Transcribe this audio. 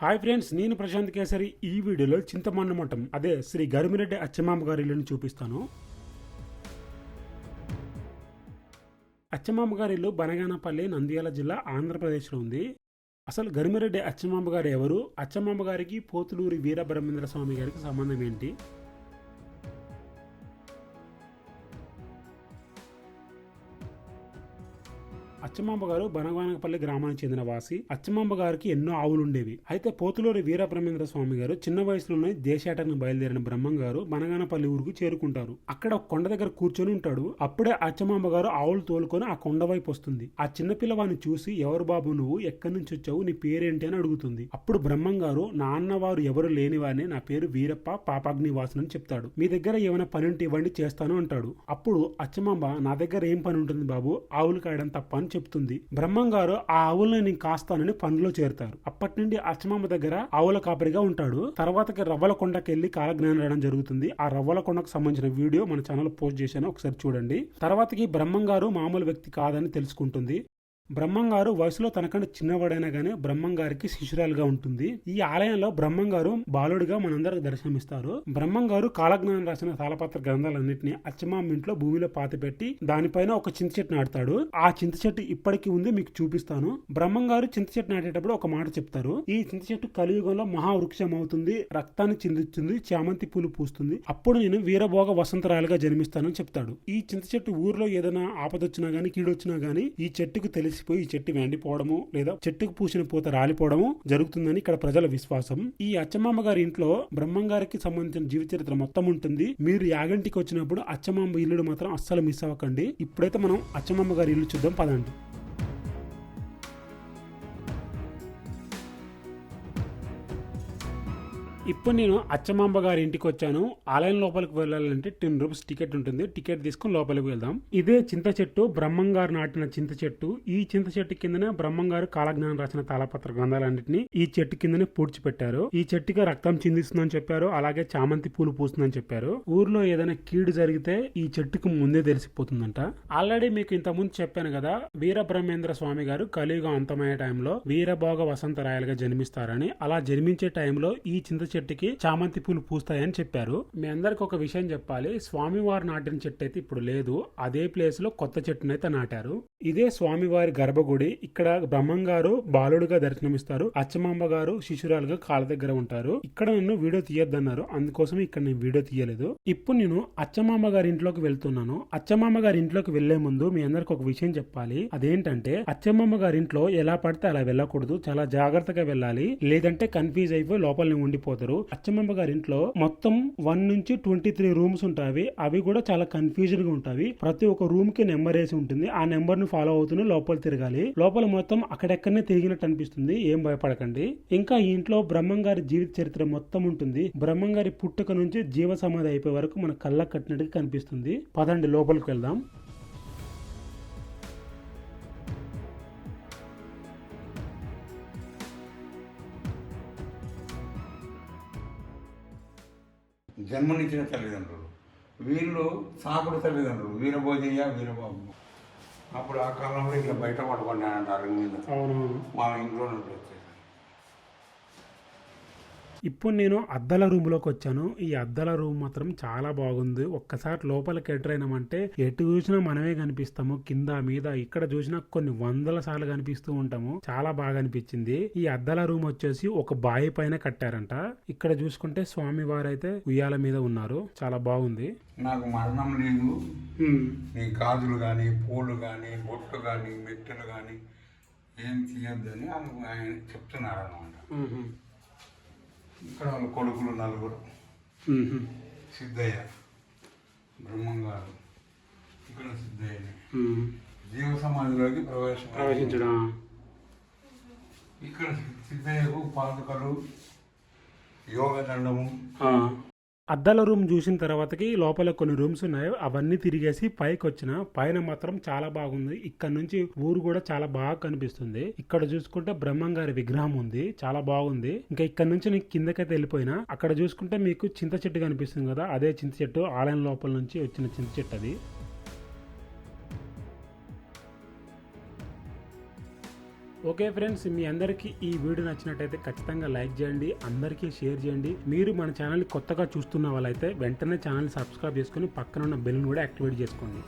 Hi friends నేను ప్రశాంత్ కేసరి. ఈ వీడియోలో చింతమన్న మఠం అదే శ్రీ గరిమిరెడ్డి అచ్చమాంబ గారి ఇల్లుని చూపిస్తాను. అచ్చమాంబ గారి ఇల్లు బనగానపల్లి నంద్యాల జిల్లా ఆంధ్రప్రదేశ్లో ఉంది. అసలు గరిమిరెడ్డి అచ్చమాంబ గారు ఎవరు? అచ్చమాంబ గారికి పోతులూరి వీరబ్రహ్మేంద్ర స్వామి గారికి సంబంధం ఏంటి? అచ్చమాంబ గారు బనగానపల్లి గ్రామానికి చెందిన వాసి. అచ్చమాంబ గారికి ఎన్నో ఆవులు ఉండేవి అయితే పోతులూరి వీరబ్రహ్మేంద్ర స్వామి గారు చిన్న వయసులోనే దేశాటన బయలుదేరిన బ్రహ్మం గారు బనగానపల్లి ఊరుకు చేరుకుంటారు. అక్కడ కొండ దగ్గర కూర్చొని ఉంటాడు. అప్పుడే అచ్చమాంబ గారు ఆవులు తోలుకొని ఆ కొండ వైపు వస్తుంది. ఆ చిన్నపిల్లవాడిని చూసి ఎవరు బాబు నువ్వు? ఎక్కడి నుంచి వచ్చావు? నీ పేరేంటి? అని అడుగుతుంది. అప్పుడు బ్రహ్మం గారు నాన్నవారు ఎవరు లేని వారిని నా పేరు వీరప్ప పాపాగ్ని వాసన అని చెప్తాడు. మీ దగ్గర ఏమైనా పని ఉంటే ఇవ్వండి చేస్తాను అంటాడు. అప్పుడు అచ్చమాంబ నా దగ్గర ఏం పని ఉంటుంది బాబు? ఆవులు కాయడం తప్ప అని చెప్తుంది. బ్రహ్మంగారు ఆ ఆవులను నేను కాస్తానని పనిలో చేరుతారు. అప్పటి నుండి అచ్చమామ దగ్గర ఆవుల కాపరిగా ఉంటాడు. తర్వాతకి రవ్వల కొండకి వెళ్ళి కాలజ్ఞానం రాయడం జరుగుతుంది. ఆ రవ్వల కొండకు సంబంధించిన వీడియో మన ఛానల్ పోస్ట్ చేశాను. ఒకసారి చూడండి. తర్వాతకి బ్రహ్మంగారు మామూలు వ్యక్తి కాదని తెలుసుకుంటుంది. బ్రహ్మంగారు వయసులో తనకంటే చిన్నవాడైనా గానీ బ్రహ్మంగారికి శిష్యురాలుగా ఉంటుంది. ఈ ఆలయంలో బ్రహ్మం గారు బాలుడిగా మనందరికి దర్శనమిస్తారు. బ్రహ్మంగారు కాలజ్ఞానం రాసిన తాళపత్ర గ్రంథాలన్నింటినీ అచ్చమామ ఇంట్లో భూమిలో పాతిపెట్టి దానిపైన ఒక చింత చెట్టు నాటుతాడు. ఆ చింత చెట్టు ఇప్పటికీ ఉంది మీకు చూపిస్తాను. బ్రహ్మంగారు చింత చెట్టు నాటేటప్పుడు ఒక మాట చెప్తారు. ఈ చింత చెట్టు కలియుగంలో మహావృక్షం అవుతుంది రక్తాన్ని చిందిస్తుంది చామంతి పూలు పూస్తుంది. అప్పుడు నేను వీరభోగ వసంతరాలుగా జన్మిస్తానని చెప్తాడు. ఈ చింత చెట్టు ఊర్లో ఏదైనా ఆపదొచ్చినా గానీ కీడొచ్చినా గానీ ఈ చెట్టుకు తెలిసి ఈ చెట్టు వెండిపోవడము లేదా చెట్టుకు పూసిన పూత రాలిపోవడము జరుగుతుందని ఇక్కడ ప్రజల విశ్వాసం. ఈ అచ్చమామ గారి ఇంట్లో బ్రహ్మం గారికి సంబంధించిన జీవిత చరిత్ర మొత్తం ఉంటుంది. మీరు యాగంటికి వచ్చినప్పుడు అచ్చమామ ఇల్లుడు మాత్రం అస్సలు మిస్ అవ్వకండి. ఇప్పుడైతే మనం అచ్చమామ గారి ఇల్లు చూద్దాం పదండి. ఇప్పుడు నేను అచ్చమాంబ గారి ఇంటికి వచ్చాను. ఆలయం లోపలికి వెళ్ళాలంటే టెన్ రూపీస్ టికెట్ ఉంటుంది. టికెట్ తీసుకుని లోపలికి వెళ్దాం. ఇదే చింత చెట్టు బ్రహ్మం గారు నాటిన చింత చెట్టు. ఈ చింత చెట్టు కిందనే బ్రహ్మం గారు కాలజ్ఞానం రాసిన తాళపత్ర గ్రంథాలన్నింటినీ ఈ చెట్టు కిందనే పూడ్చిపెట్టారు. ఈ చెట్టుకి రక్తం చిందిస్తుందని చెప్పారు. అలాగే చామంతి పూలు పూస్తుందని చెప్పారు. ఊర్లో ఏదైనా కీడు జరిగితే ఈ చెట్టుకు ముందే తెలిసిపోతుందంట. ఆల్రెడీ మీకు ఇంతకుముందు చెప్పాను కదా వీరబ్రహ్మేంద్ర స్వామి గారు కలియుగం అంతమయ్యే టైంలో వీరభోగ వసంత రాయలుగా జన్మిస్తారని. అలా జన్మించే టైంలో ఈ చింత చెట్టుకి చామంతి పూలు పూస్తాయని చెప్పారు. మీ అందరికి ఒక విషయం చెప్పాలి. స్వామివారు నాటిన చెట్టు అయితే ఇప్పుడు లేదు. అదే ప్లేస్లో కొత్త చెట్టునైతే నాటారు. ఇదే స్వామివారి గర్భగుడి. ఇక్కడ బ్రహ్మం గారు బాలుడుగా దర్శనమిస్తారు. అచ్చమాంబ గారు శిశురాలుగా కాళ్ళ దగ్గర ఉంటారు. ఇక్కడ నన్ను వీడియో తీయొద్దన్నారు. అందుకోసం ఇక్కడ నేను వీడియో తీయలేదు. ఇప్పుడు నేను అచ్చమాంబ గారి ఇంట్లోకి వెళ్తున్నాను. అచ్చమాంబ గారి ఇంట్లోకి వెళ్ళే ముందు మీ అందరికి ఒక విషయం చెప్పాలి. అదేంటంటే అచ్చమ్మమ్మ గారి ఇంట్లో ఎలా పడితే అలా వెళ్ళకూడదు. చాలా జాగ్రత్తగా వెళ్ళాలి. లేదంటే కన్ఫ్యూజ్ అయిపోయి లోపల ఉండిపోతారు అచ్చమ్మ గారి ఇంట్లో మొత్తం వన్ నుంచి ట్వంటీ త్రీ రూమ్స్ ఉంటాయి. అవి కూడా చాలా కన్ఫ్యూజన్గా ఉంటాయి. ప్రతి ఒక్క రూమ్కి నెంబర్ వేసి ఉంటుంది. ఆ నెంబర్ను ఫాలో అవుతూనే లోపల తిరగాలి. లోపల మొత్తం అక్కడెక్కడనే తిరిగినట్టు అనిపిస్తుంది. ఏం భయపడకండి. ఇంకా ఈ ఇంట్లో బ్రహ్మం గారి జీవిత చరిత్ర మొత్తం ఉంటుంది. బ్రహ్మం గారి పుట్టుక నుంచి జీవ సమాధి అయిపోయే వరకు మన కళ్ళ కట్టినట్టుగా కనిపిస్తుంది. పదండి లోపలికి వెళ్దాం. జన్మనిచ్చిన తల్లిదండ్రులు. వీళ్ళు సాకుడు తల్లిదండ్రులు. వీరభోజయ్య వీరబాబు అప్పుడు ఆ కాలంలో ఇట్లా బయట పడుకున్నానంటారు మా ఇంట్లో నుండి వచ్చేసి. ఇప్పుడు నేను అద్దాల రూమ్లోకి వచ్చాను. ఈ అద్దాల రూమ్ మాత్రం చాలా బాగుంది. ఒక్కసారి లోపలికి ఎంటర్ అయినామంటే ఎటు చూసినా మనమే కనిపిస్తాము. కింద మీద ఇక్కడ చూసినా కొన్ని వందల సార్లు కనిపిస్తూ ఉంటాము. చాలా బాగా అనిపించింది. ఈ అద్దాల రూమ్ వచ్చేసి ఒక బావి పైన కట్టారంట. ఇక్కడ చూసుకుంటే స్వామి వారైతే ఉయ్యాల మీద ఉన్నారు. చాలా బాగుంది. నాకు మరణం లేదు. నీ గాజులు కానీ పూలు కానీ బొట్టు కానీ మెట్టెలు కానీ ఏం తీయొద్దని ఆయన చెప్తున్నారు అనమాట ఇక్కడ వాళ్ళ కొడుకులు నలుగురు. సిద్ధయ్య బ్రహ్మం గారు ఇక్కడ సిద్ధయ్యని. జీవ సమాధిలోకి ప్రవేశం. ప్రవేశించడం. ఇక్కడ సిద్ధయ్యకు పాదుకలు యోగ దండము. అద్దాల రూమ్ చూసిన తర్వాతకి లోపల కొన్ని రూమ్స్ ఉన్నాయి. అవన్నీ తిరిగేసి పైకి వచ్చిన పైన మాత్రం చాలా బాగుంది. ఇక్కడ నుంచి ఊరు కూడా చాలా బాగా కనిపిస్తుంది. ఇక్కడ చూసుకుంటే బ్రహ్మం గారి విగ్రహం ఉంది. చాలా బాగుంది. ఇంకా ఇక్కడ నుంచి నేను కిందకైతే వెళ్ళిపోయినా అక్కడ చూసుకుంటే మీకు చింత చెట్టు కనిపిస్తుంది కదా అదే చింత చెట్టు ఆలయం లోపల నుంచి వచ్చిన చింత చెట్టు అది. ఓకే ఫ్రెండ్స్ మీ అందరికీ ఈ వీడియో నచ్చినట్టయితే ఖచ్చితంగా లైక్ చేయండి అందరికీ షేర్ చేయండి. మీరు మన ఛానల్ కొత్తగా చూస్తున్న వాళ్ళైతే వెంటనే ఛానల్ సబ్స్క్రైబ్ చేసుకుని పక్కన ఉన్న బెల్ని కూడా యాక్టివేట్ చేసుకోండి.